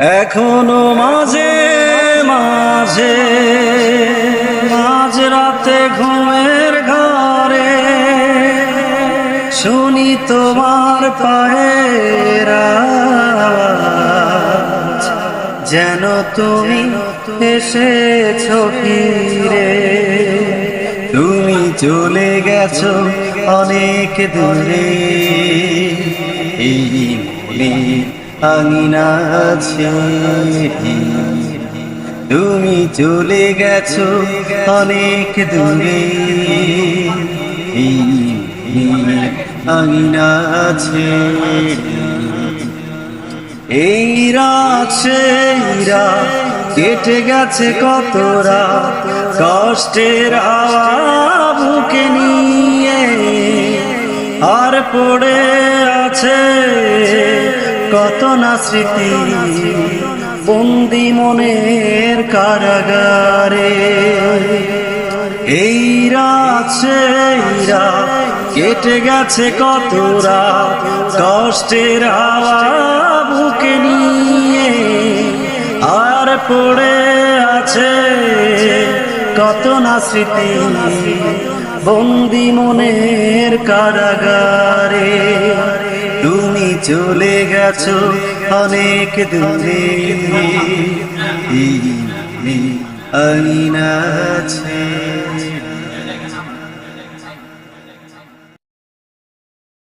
এখনও মাঝে মাঝে, মাঝ রাতে ঘুমের ঘরে শুনি তোমার পায়ের। যেন তুমি এসেছ ফিরে তুমি চলে গেছো অনেক দূরে, এই আঙিনা তুমি চলে গেছো অনেক দূরে। আঙিনা আছে এই রাত, সেই রাত কেটে গেছে কত রাত। কষ্টের হাওয়া বুকে নিয়ে আর পড়ে আছে। কত না স্মৃতি, বন্দি মনের কারাগারে। এই রাত সেই কেটে গেছে কত রাত, কষ্টের হাওয়া বুকে নিয়ে আর পড়ে আছে কত না স্মৃতি, বন্দি মনের কারাগারে। চলে গেছো অনেক দূরে। আইনা আছে।